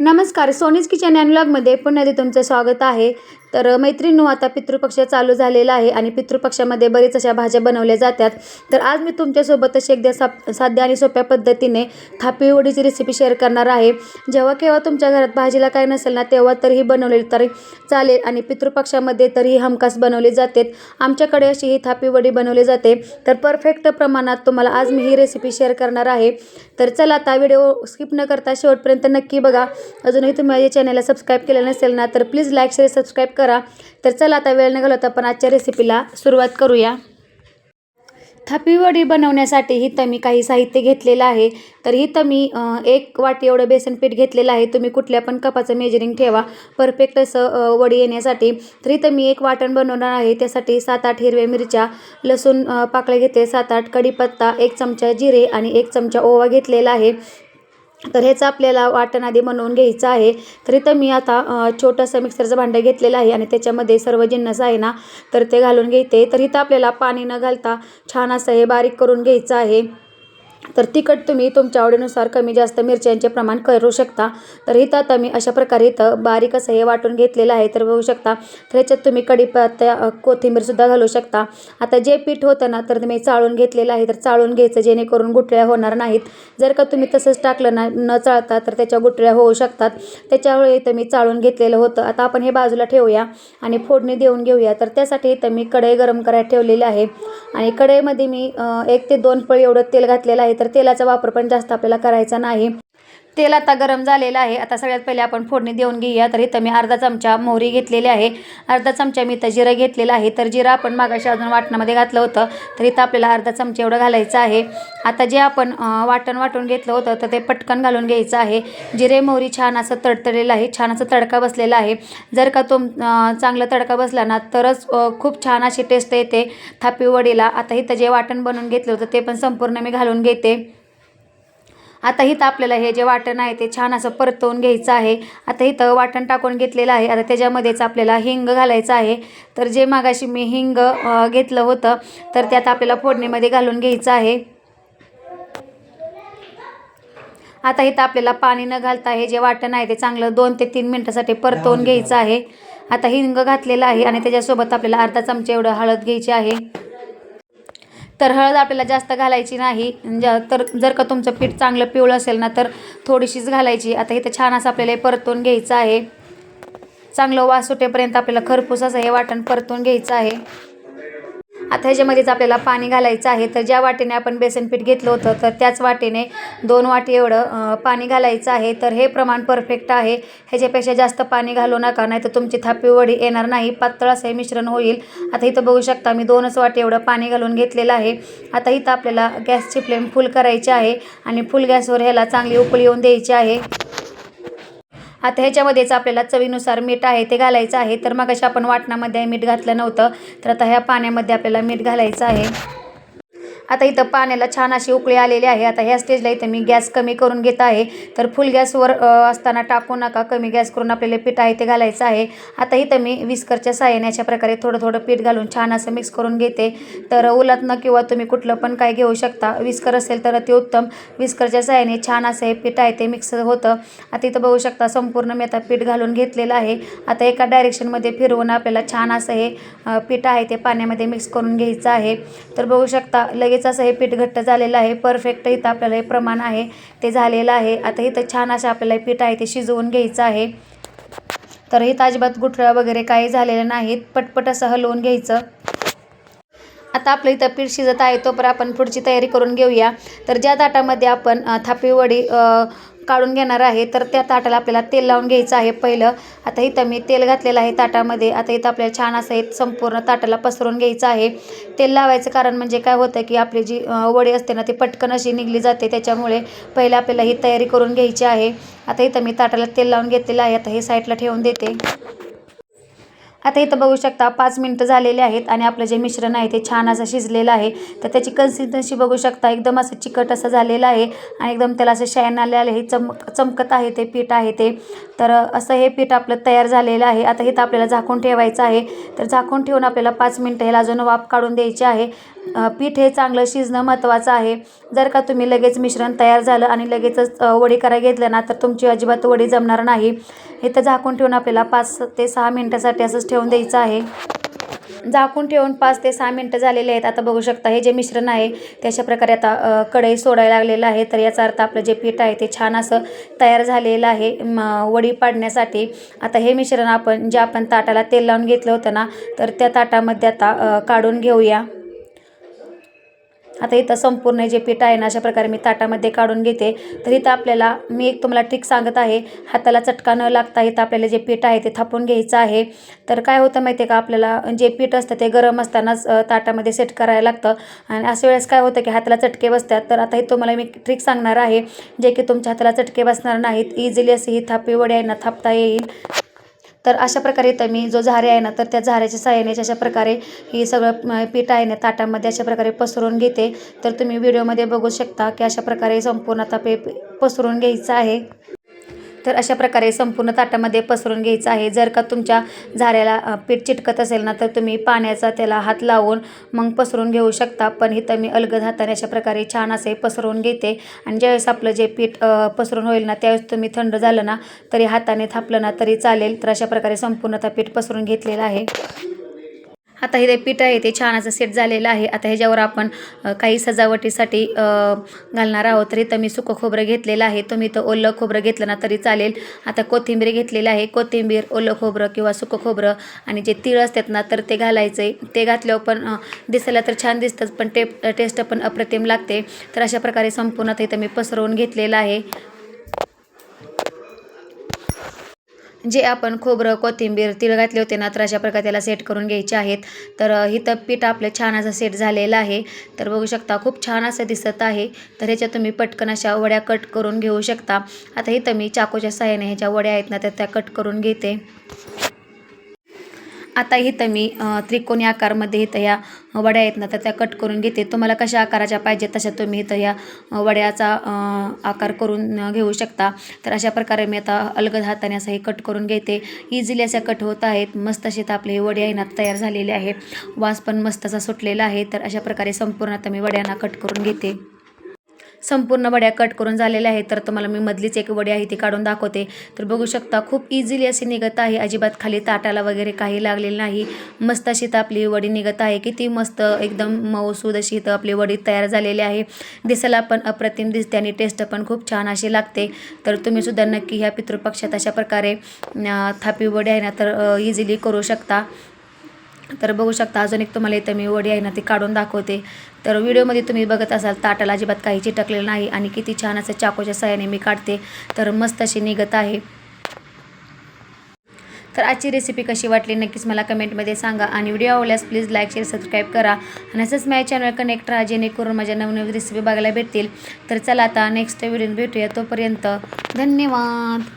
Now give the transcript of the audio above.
नमस्कार सोनीज kitchen and ब्लॉगमध्ये पुन्हा ते तुमचं स्वागत आहे. तर मैत्रिणू आता पितृपक्ष चालू झालेला आहे आणि पितृपक्षामध्ये बरीच अशा भाज्या बनवल्या जातात. तर आज मी तुमच्यासोबत अशी एकदा सा साध्या आणि सोप्या पद्धतीने थापी वडीची रेसिपी शेअर करणार आहे. जेव्हा केव्हा तुमच्या घरात भाजीला काय नसेल ना तेव्हा तरीही बनवलेली तरी चालेल आणि पितृपक्षामध्ये तरीही हमखास बनवली जाते. आमच्याकडे अशी ही थापी वडी बनवली जाते. तर परफेक्ट प्रमाणात तुम्हाला आज मी ही रेसिपी शेअर करणार आहे. तर चला आता व्हिडिओ स्किप न करता शेवटपर्यंत नक्की बघा. अजूनही तुम्ही माझ्या चॅनलला सबस्क्राईब केलं नसेल ना तर प्लीज लाईक शेअर सबस्क्राईब करा. तर चला आता वेळ न तर आपण आजच्या रेसिपीला सुरुवात करूया. थापी वडी बनवण्यासाठी हिथं मी काही साहित्य घेतलेलं आहे. तर हिथं मी एक वाटी एवढं बेसन पीठ घेतलेलं आहे. तुम्ही कुठल्या पण कपाचं मेजरिंग ठेवा. परफेक्ट असं वडी येण्यासाठी. तर इथं मी एक वाटण बनवणार आहे. त्यासाठी सात आठ हिरव्या मिरच्या लसूण पाकळ्या घेते. सात आठ कढीपत्ता एक चमचा जिरे आणि एक चमचा ओवा घेतलेला आहे. तर हेच आपल्याला वाटण आधी बनवून घ्यायचं आहे. तर इथं मी आता छोटंसं मिक्सरचं भांडं घेतलेलं आहे आणि त्याच्यामध्ये सर्व जिन्नस आहे ना तर ते घालून घेते. तर इथं आपल्याला पाणी न घालता छान असं हे बारीक करून घ्यायचं आहे. तर तिखट तुम्ही तुमच्या आवडीनुसार कमी जास्त मिरच्यांचे प्रमाण करू शकता. तर इथं आता मी अशा प्रकारे इथं बारीक असं हे वाटून घेतलेलं आहे. तर बघू शकता तर ह्याच्यात तुम्ही कढीपत्ता कोथिंबीरसुद्धा घालू शकता. आता जे पीठ होतं ना तर तुम्ही चाळून घेतलेलं आहे. तर चाळून घ्यायचं जेणेकरून गुठळ्या होणार नाहीत. जर का तुम्ही तसंच टाकलं ना न चाळता तर त्याच्या गुठळ्या होऊ शकतात. त्याच्यामुळे इथं मी चाळून घेतलेलं होतं. आता आपण हे बाजूला ठेवूया आणि फोडणी देऊन घेऊया. तर त्यासाठी इथं मी कढई गरम करायला ठेवलेली आहे. आणि कढईमध्ये मी एक ते दोन पळी एवढं तेल घातलेलं आहे. तर तेलाचा वापर पण जास्त आपल्याला करायचा नाही. तेल आता गरम झालेलं आहे. आता सगळ्यात पहिले आपण फोडणी देऊन घेऊया. तर इथं मी अर्धा चमचा मोहरी घेतलेली आहे. अर्धा चमचा मी इथं जिरं घेतलेलं आहे. तर जिरं आपण मागाशी अजून वाटणामध्ये घातलं होतं. तर इथं आपल्याला अर्धा चमचा एवढं घालायचं आहे. आता जे आपण वाटण वाटून घेतलं होतं तर ते पटकन घालून घ्यायचं आहे. जिरे मोहरी छान असं तडतडलेलं आहे. छान असं तडका बसलेला आहे. जर का तो चांगला तडका बसला ना तरच खूप छान अशी टेस्ट येते थापी वडीला आता इथं जे वाटण बनवून घेतलं होतं ते पण संपूर्ण मी घालून घेते. आता इथं आपल्याला हे जे वाटण आहे ते छान असं परतवून घ्यायचं आहे. आता इथं वाटण टाकून घेतलेलं आहे. आता त्याच्यामध्येच आपल्याला हिंग घालायचं आहे. तर जे मागाशी मी हिंग घेतलं होतं तर त्यात आपल्याला फोडणीमध्ये घालून घ्यायचं आहे. आता इथं आपल्याला पाणी न घालता हे जे वाटण आहे ते चांगलं दोन ते तीन मिनटासाठी परतवून घ्यायचं आहे. आता हिंग घातलेलं आहे आणि त्याच्यासोबत आपल्याला अर्धा चमचा एवढं हळद घ्यायची आहे. तर हळद आपल्याला जास्त घालायची नाही. ज तर जर का तुमचं पीठ चांगलं पिवळं असेल ना तर थोडीशीच घालायची. आता इथं छान असं आपल्याला हे परतून घ्यायचं आहे. चांगलं वास सुटेपर्यंत आपल्याला खरपूस असं हे वाटण परतून घ्यायचं आहे. आता ह्याच्यामध्येच आपल्याला पाणी घालायचं आहे. तर ज्या वाटेने आपण बेसन पीठ घेतलं होतं तर त्याच वाटेने दोन वाटी एवढं पाणी घालायचं आहे. तर हे प्रमाण परफेक्ट आहे. ह्याच्यापेक्षा जास्त पाणी घालू नका नाही तर तुमची थापी वडी येणार नाही. पातळ असं हे मिश्रण होईल. आता इथं बघू शकता मी दोनच वाटी एवढं पाणी घालून घेतलेलं आहे. आता इथं आपल्याला गॅसची फ्लेम फुल करायची आहे आणि फुल गॅसवर ह्याला चांगली उकळी येऊन द्यायची आहे. आता ह्याच्यामध्येच आपल्याला चवीनुसार मीठ आहे ते घालायचं आहे. तर मग आपण वाटणामध्ये मीठ घातलं नव्हतं. तर आता ह्या पाण्यामध्ये आपल्याला मीठ घालायचं आहे. आता इथं पाण्याला छान अशी उकळी आलेली आहे. आता ह्या स्टेजला इथं मी गॅस कमी करून घेत आहे. तर फुल गॅसवर असताना टाकू नका. कमी गॅस करून आपल्याला पीठ आहे ते घालायचं आहे. आता इथं मी विस्करच्या साहाय्याने अशा प्रकारे थोडं थोडं पीठ घालून छान असं मिक्स करून घेते. तर उलटनं किंवा तुम्ही कुठलं पण काय घेऊ शकता. विस्कर असेल तर ते उत्तम विस्करच्या साहाय्याने छान असं हे पीठ आहे ते मिक्स होतं. आता इथं बघू शकता संपूर्ण मी आता पीठ घालून घेतलेलं आहे. आता एका डायरेक्शनमध्ये फिरवून आपल्याला छान असं हे पीठ आहे ते पाण्यामध्ये मिक्स करून घ्यायचं आहे. तर बघू शकता लगेच असं हे पीठ घट्ट झालेलं आहे. परफेक्ट इथं आपल्याला हे प्रमाण आहे. ते झालेलं आहे. आता इथं छान असं आपल्याला हे पीठ आहे ते शिजवून घ्यायचं आहे. तर इथं अजिबात गुठळ्या वगैरे काही झालेलं नाहीत. पटपट असं हलवून घ्यायचं. आता आपलं इथं पीठ शिजत आहे. तोपर्यंत आपण पुढची तयारी करून घेऊया. तर ज्या ताटामध्ये आपण थापीवडी थापी वडी काढून घेणार आहे. तर त्या ताटाला आपल्याला तेल लावून घ्यायचं आहे पहिलं. आता इथं मी तेल घातलेलं आहे ताटामध्ये. आता इथं आपल्याला छान असं हे संपूर्ण ताटाला पसरून घ्यायचं आहे. तेल लावायचं कारण म्हणजे काय होतं की आपली जी वडी असते ना ती पटकन अशी निघली जाते. त्याच्यामुळे पहिलं आपल्याला ही तयारी करून घ्यायची आहे. आता इथं मी ताटाला तेल लावून घेतलेलं आहे. आता हे साईडला ठेवून देते. आता इथं बघू शकता पाच मिनटं झालेले आहेत आणि आपलं जे मिश्रण आहे ते छान असं शिजलेलं आहे. तर त्याची कन्सिस्टन्सी बघू शकता एकदम असं चिकट असं झालेलं आहे आणि एकदम त्याला असं शाईन आले आहे चमक चमकत आहे ते पीठ आहे ते. तर असं हे पीठ आपलं तयार झालेलं आहे. आता इथं आपल्याला झाकून ठेवायचं आहे. तर झाकून ठेवून आपल्याला पाच मिनटं ह्याला अजून वाफ काढून द्यायची आहे. पीठ हे चांगलं शिजणं महत्त्वाचं आहे. जर का तुम्ही लगेच मिश्रण तयार झालं आणि लगेचच वडी करायला घेतलं ना तर तुमची अजिबात वडी जमणार नाही. इथं झाकून ठेवून आपल्याला पाच ते सहा मिनटासाठी असंच ठेवून द्यायचं आहे. झाकून ठेवून पाच ते सहा मिनटं झालेले आहेत. आता बघू शकता हे जे मिश्रण आहे ते अशा प्रकारे आता कढई सोडायला लागलेलं आहे. तर याचा अर्थ आपलं जे पीठ आहे ते छान असं तयार झालेलं आहे. म, वडी पाडण्यासाठी. आता हे मिश्रण आपण जे आपण ताटाला तेल लावून घेतलं होतं ना तर त्या ताटामध्ये आता काढून घेऊया. आता इथं संपूर्ण जे पीठ आहे ना अशा प्रकारे मी ताटामध्ये काढून घेते. तर इथं आपल्याला मी एक तुम्हाला ट्रिक सांगत आहे हाताला चटका न लागता इथं आपल्याला जे पीठ आहे ते थापून घ्यायचं आहे. तर काय होतं माहिती आहे का आपल्याला जे पीठ असतं ते गरम असतानाच ताटामध्ये सेट करायला लागतं. आणि अशा वेळेस काय होतं की हाताला चटके बसतात. तर आता हे तुम्हाला मी ट्रिक सांगणार आहे जे की तुमच्या हाताला चटके बसणार नाहीत. इझिली असे ही थापी वड्यांना ना थापता येईल. तर अशा प्रकारे तर मी जो झारे आहे ना तर त्या झाऱ्याच्या साहाय्याने अशा प्रकारे ही सगळं पीठ आहे ना ताटामध्ये अशा प्रकारे पसरून घेते. तर तुम्ही व्हिडिओमध्ये बघू शकता की अशा प्रकारे संपूर्ण आता पे पसरून घ्यायचं आहे. तर अशा प्रकारे संपूर्ण ताटामध्ये पसरून घ्यायचं आहे. जर का तुमच्या झाऱ्याला पीठ चिटकत असेल ना तर तुम्ही पाण्याचा त्याला हात लावून मग पसरून घेऊ शकता. पण इथं मी अलगद हाताने अशा प्रकारे छान असे पसरवून घेते. आणि ज्यावेळेस आपलं जे पीठ पसरून होईल ना त्यावेळेस तुम्ही थंड झालं ना तरी हाताने थापलं ना तरी चालेल. तर अशा प्रकारे संपूर्ण पीठ पसरून घेतलेलं आहे. आता हे जे पीठ आहे ते छान असं सेट झालेलं आहे. आता ह्याच्यावर आपण काही सजावटीसाठी घालणार आहोत. तर इथं मी सुकं खोबरं घेतलेलं आहे. तुम्ही तर ओलं खोबरं घेतलं ना तरी चालेल. आता कोथिंबीर घेतलेलं आहे. कोथिंबीर ओलं खोबरं किंवा सुकं खोबरं आणि जे तीळ असतात ना तर ते घालायचं. आहे ते घातल्यावर पण दिसायला तर छान दिसतंच पण टेप टेस्ट पण अप्रतिम लागते. तर अशा प्रकारे संपूर्ण इथं मी पसरवून घेतलेलं आहे. जे आपण खोबरं कोथिंबीर तिळ घातले होते ना तर अशा प्रकारे त्याला सेट करून घ्यायचे आहेत. तर हिथं इथं पीठ आपलं छान असं सेट झालेलं आहे. तर बघू शकता खूप छान असं दिसत आहे. तर ह्याच्यात तुम्ही पटकन अशा वड्या कट करून घेऊ शकता. आता इथं मी चाकूच्या सहाय्याने ह्याच्या वड्या आहेत ना तर त्या कट करून घेते. आता इथं मी त्रिकोणी आकारमध्ये इथं ह्या वड्या आहेत ना तर त्या कट करून घेते. तुम्हाला कशा आकाराच्या पाहिजेत तशा तुम्ही इथं ह्या वड्याचा आकार करून घेऊ शकता. तर अशा प्रकारे मी आता अलगद हाताने असं हे कट करून घेते. इझिली अशा कट होत आहेत. मस्त असे तर आपले हे वडे आहे ना तयार झालेले आहे वास पण मस्त असा सुटलेला आहे. तर अशा प्रकारे संपूर्ण आता मी वड्यांना कट करून घेते. संपूर्ण वड्या कट करून झालेल्या आहेत. तर तुम्हाला मी मधलीच एक वडी आहे ती काढून दाखवते. तर बघू शकता खूप इझिली अशी निघत आहे. अजिबात खाली ताटाला वगैरे काही लागलेलं नाही. मस्त अशी तर आपली वडी निघत आहे. किती मस्त एकदम मऊसूद अशी तर आपली वडी तयार झालेली आहे. दिसायला पण अप्रतिम दिसते आणि टेस्ट पण खूप छान अशी लागते. तर तुम्ही सुद्धा नक्की ह्या पितृपक्षात अशा प्रकारे थापी वडी आहे ना तर इझिली करू शकता. तर बघू शकता अजून एक तुम्हाला इथं मी वडी आहे ना ती काढून दाखवते. तर व्हिडिओमध्ये तुम्ही बघत असाल ताटाला अजिबात काही चिटकलेलं नाही आणि किती छान असं चाकूच्या सहाय्याने मी काढते. तर मस्त अशी निघत आहे. तर आजची रेसिपी कशी वाटली नक्कीच मला कमेंटमध्ये सांगा आणि व्हिडिओ आवडल्यास प्लीज लाईक शेअर सबस्क्राईब करा. आणि असंच माझ्या चॅनल कनेक्ट राहा जेणेकरून माझ्या नवनवीन रेसिपी बघायला भेटतील. तर चला आता नेक्स्ट व्हिडिओ भेटूया तोपर्यंत धन्यवाद.